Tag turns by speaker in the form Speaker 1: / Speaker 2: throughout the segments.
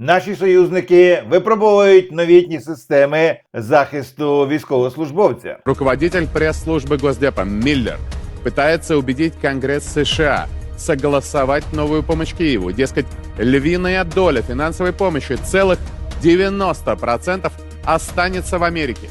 Speaker 1: Наші союзники випробовують новітні системи захисту військовослужбовця.
Speaker 2: Руководитель пресс-службы Госдепа Миллер пытается убедить Конгресс США согласовать новую помощь Киеву. Дескать, львиная доля финансовой помощи, целых 90% останется в Америке.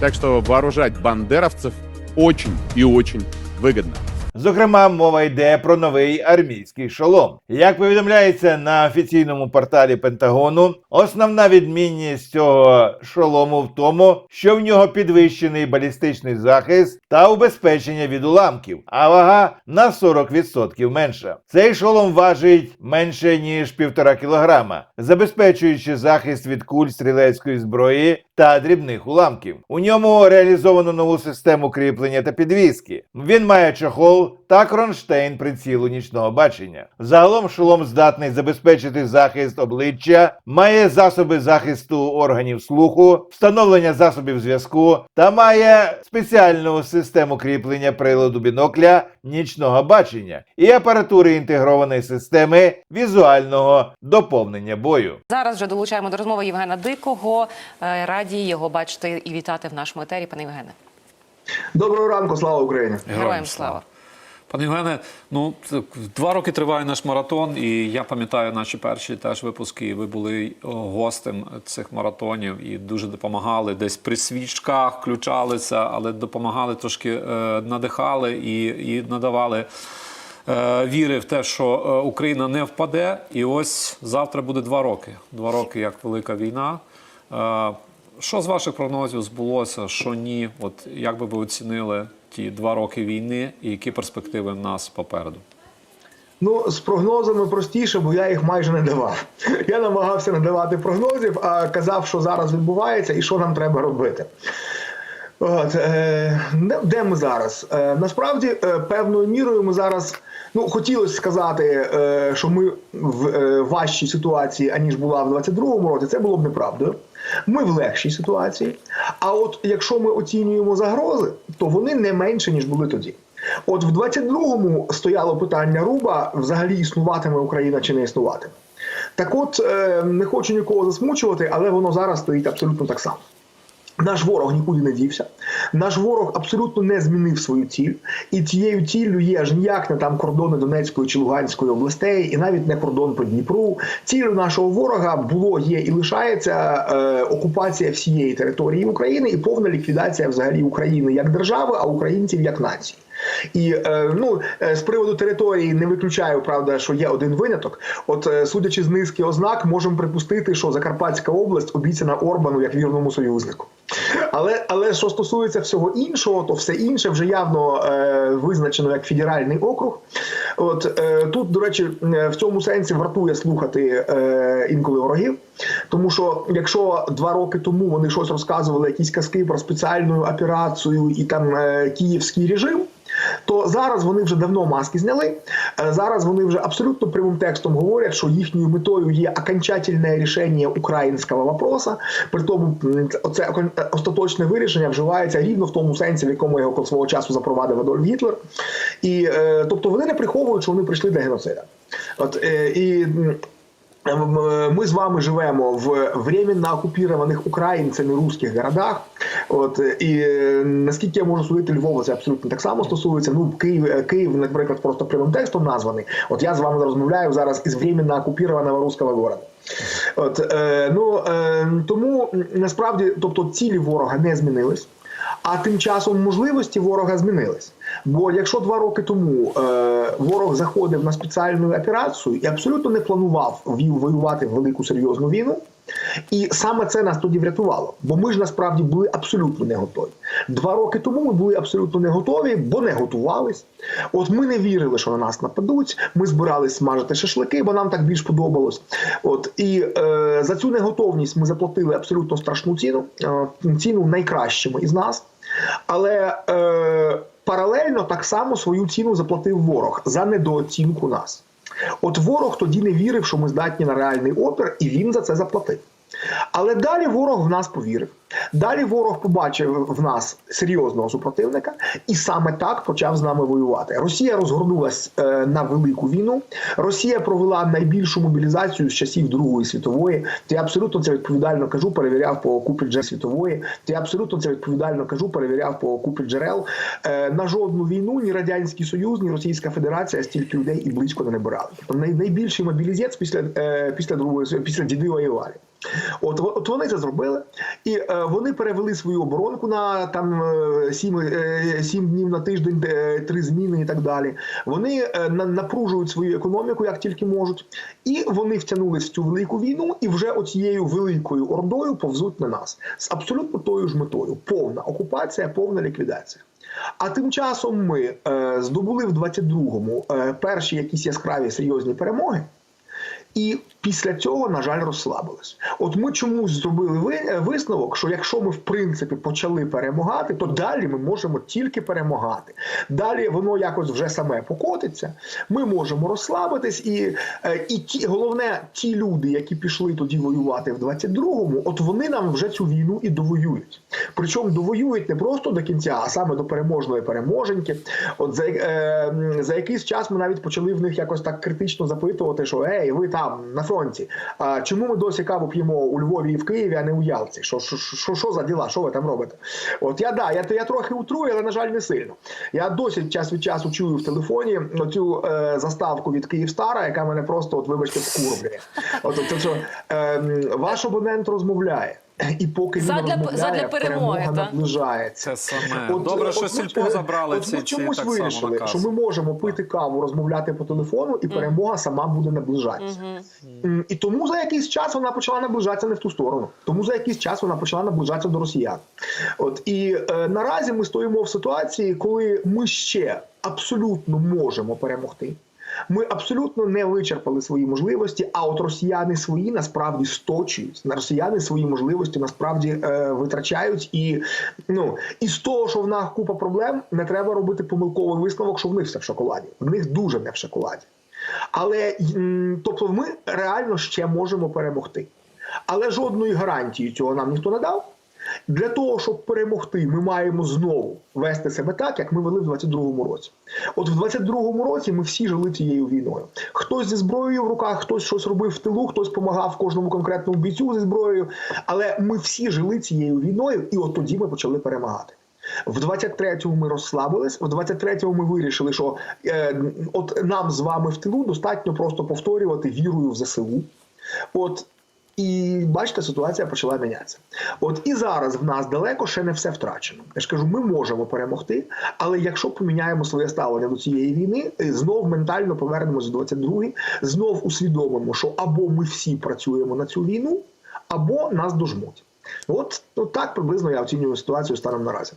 Speaker 2: Так что вооружать бандеровцев очень и очень выгодно.
Speaker 1: Зокрема, мова йде про новий армійський шолом. Як повідомляється на офіційному порталі Пентагону, основна відмінність цього шолому в тому, що в нього підвищений балістичний захист та убезпечення від уламків, а вага на 40% менша. Цей шолом важить менше ніж півтора кілограма, забезпечуючи захист від куль стрілецької зброї та дрібних уламків. У ньому реалізовано нову систему кріплення та підвіски. Він має чохол та кронштейн прицілу нічного бачення. Загалом шолом здатний забезпечити захист обличчя, має засоби захисту органів слуху, встановлення засобів зв'язку та має спеціальну систему кріплення приладу бінокля нічного бачення і апаратури інтегрованої системи візуального доповнення бою.
Speaker 3: Зараз вже долучаємо до розмови Євгена Дикого. Е, Раді його бачити і вітати в нашому етері. Пане Євгене,
Speaker 4: Доброго ранку, слава Україні!
Speaker 3: героям слава.
Speaker 5: Пане Євгене, ну два роки триває наш маратон, і я пам'ятаю наші перші теж випуски. Ви були гостем цих маратонів і дуже допомагали. Десь при свічках включалися, але допомагали трошки е, надихали і, і надавали. е, Віри в те, що е, Україна не впаде, і ось завтра буде два роки. Два роки як велика війна. Е, Що з ваших прогнозів збулося, що ні? От як би ви оцінили ті два роки війни і які перспективи в нас попереду?
Speaker 4: Ну, з прогнозами простіше, бо я їх майже не давав. Я намагався не давати прогнозів, а казав, що зараз відбувається і що нам треба робити. От, е, де, ми зараз? Е, насправді, е, певною мірою ми зараз. Ну, хотілося сказати, е, що ми в е, важчій ситуації, аніж була в 22-му році, це було б неправдою. Ми в легшій ситуації. А от якщо ми оцінюємо загрози, то вони не менше, ніж були тоді. От в 22-му стояло питання Руба: взагалі існуватиме Україна чи не існуватиме. Так от, е, не хочу нікого засмучувати, але воно зараз стоїть абсолютно так само. Наш ворог нікуди не дівся. Наш ворог абсолютно не змінив свою ціль, і цією ціллю є аж ніяк не там кордони Донецької чи Луганської областей, і навіть не кордон по Дніпру. Ціллю нашого ворога було, є і лишається е, окупація всієї території України і повна ліквідація взагалі України як держави, а українців як нації. І е, ну е, з приводу території не виключаю, правда, що є один виняток. От, е, судячи з низки ознак, можемо припустити, що Закарпатська область обіцяна Орбану як вірному союзнику. Але але що стосується всього іншого, то все інше вже явно е, визначено як федеральний округ. От е, тут, до речі, в цьому сенсі вартує слухати е, інколи ворогів, тому що якщо два роки тому вони щось розказували, якісь казки про спеціальну операцію і там е, київський режим. То зараз вони вже давно маски зняли. Е, Зараз вони вже абсолютно прямим текстом говорять, що їхньою метою є окончательне рішення українського вопроса. При тому це е, остаточне вирішення вживається рівно в тому сенсі, в якому його свого часу запровадив Адольф Гітлер. І е, тобто вони не приховують, що вони прийшли для геноцида. От і. Ми з вами живемо в временно окупованих українцями русських городах. От і е, наскільки я можу судити, Львова це абсолютно так само стосується. Ну Київ, е, Київ, наприклад, просто прямим текстом названий. От я з вами розмовляю зараз із временно окупованого руського города. От е, ну е, тому насправді, тобто цілі ворога не змінились. А тим часом можливості ворога змінились. Бо якщо два роки тому е, ворог заходив на спеціальну операцію і абсолютно не планував воювати в велику серйозну війну, і саме це нас тоді врятувало. Бо ми ж насправді були абсолютно не готові. Два роки тому ми були абсолютно не готові, бо не готувались. От ми не вірили, що на нас нападуть. Ми збирались смажити шашлики, бо нам так більш подобалось. От і е, за цю неготовність ми заплатили абсолютно страшну ціну, е, ціну найкращими із нас. Але е, паралельно так само свою ціну заплатив ворог за недооцінку нас. От ворог тоді не вірив, що ми здатні на реальний опір, і він за це заплатив. Але далі ворог в нас повірив. Далі ворог побачив в нас серйозного супротивника, і саме так почав з нами воювати. Росія розгорнулась е, на велику війну. Росія провела найбільшу мобілізацію з часів Другої світової. То я абсолютно це відповідально кажу. Перевіряв по купі джерел світової. То я абсолютно це відповідально кажу. Перевіряв по купі джерел. Е, на жодну війну ні радянський союз, ні Російська Федерація стільки людей і близько не набирали. Тобто най, найбільший мобілізець після е, після другої після дідива і Валі. От, от вони це зробили, і е, вони перевели свою оборонку на там е, сім, е, сім днів на тиждень, е, три зміни і так далі. Вони е, на, напружують свою економіку як тільки можуть, і вони втягнулись в цю велику війну, і вже оцією великою ордою повзуть на нас з абсолютно тою ж метою: повна окупація, повна ліквідація. А тим часом ми е, здобули в 22-му е, перші якісь яскраві серйозні перемоги. І після цього, на жаль, розслабились. От ми чомусь зробили е, висновок, що якщо ми в принципі почали перемагати, то далі ми можемо тільки перемагати. Далі воно якось вже саме покотиться. Ми можемо розслабитись, і, е, і ті, головне, ті люди, які пішли тоді воювати в 22-му, от вони нам вже цю війну і довоюють. Причому довоюють не просто до кінця, а саме до переможної переможеньки. От за, е, за якийсь час ми навіть почали в них якось так критично запитувати, що ей, ви там на фронті, а чому ми досі каву п'ємо у Львові і в Києві, а не у Ялці? Що, що, що, що за діла? Що ви там робите? От я да, я, я трохи утрую, але на жаль, не сильно. Я досі час від часу чую в телефоні оцю е, заставку від Київстара, яка мене просто, от вибачте, вкурблює. От, от, що, е, ваш абонент розмовляє. І поки він
Speaker 3: Задля-
Speaker 4: розмовляє,
Speaker 3: задля перемоги,
Speaker 4: перемога
Speaker 3: так?
Speaker 4: наближається.
Speaker 5: Це саме. Добре, що
Speaker 4: ми-
Speaker 5: сільпо забрали
Speaker 4: от
Speaker 5: ці-
Speaker 4: ми
Speaker 5: ці
Speaker 4: чомусь
Speaker 5: так само
Speaker 4: вирішили,
Speaker 5: накази.
Speaker 4: що ми можемо пити каву, розмовляти по телефону, і перемога сама буде наближатися. М, І тому за якийсь час вона почала наближатися не в ту сторону. Тому за якийсь час вона почала наближатися до росіян. От і е, наразі ми стоїмо в ситуації, коли ми ще абсолютно можемо перемогти. Ми абсолютно не вичерпали свої можливості, а от росіяни свої насправді сточують. На росіяни свої можливості насправді е, витрачають. І ну і з того, що в нас купа проблем, не треба робити помилковий висновок, що в них все в шоколаді. В них дуже не в шоколаді. Але тобто, ми реально ще можемо перемогти. Але жодної гарантії цього нам ніхто не дав. Для того, щоб перемогти, ми маємо знову вести себе так, як ми вели в 22-му році. От в 22-му році ми всі жили цією війною. Хтось зі зброєю в руках, хтось щось робив в тилу, хтось допомагав кожному конкретному бійцю зі зброєю. Але ми всі жили цією війною, і от тоді ми почали перемагати. В 23-му ми розслабились, в 23-му ми вирішили, що е, от нам з вами в тилу достатньо просто повторювати вірою в ЗСУ. От і бачите, ситуація почала мінятися. От і зараз в нас далеко ще не все втрачено. Я ж кажу, ми можемо перемогти, але якщо поміняємо своє ставлення до цієї війни, е, знов ментально повернемось до 22-й, знов усвідомимо, що або ми всі працюємо на цю війну, або нас дожмуть. От, от так приблизно я оцінюю ситуацію станом наразі.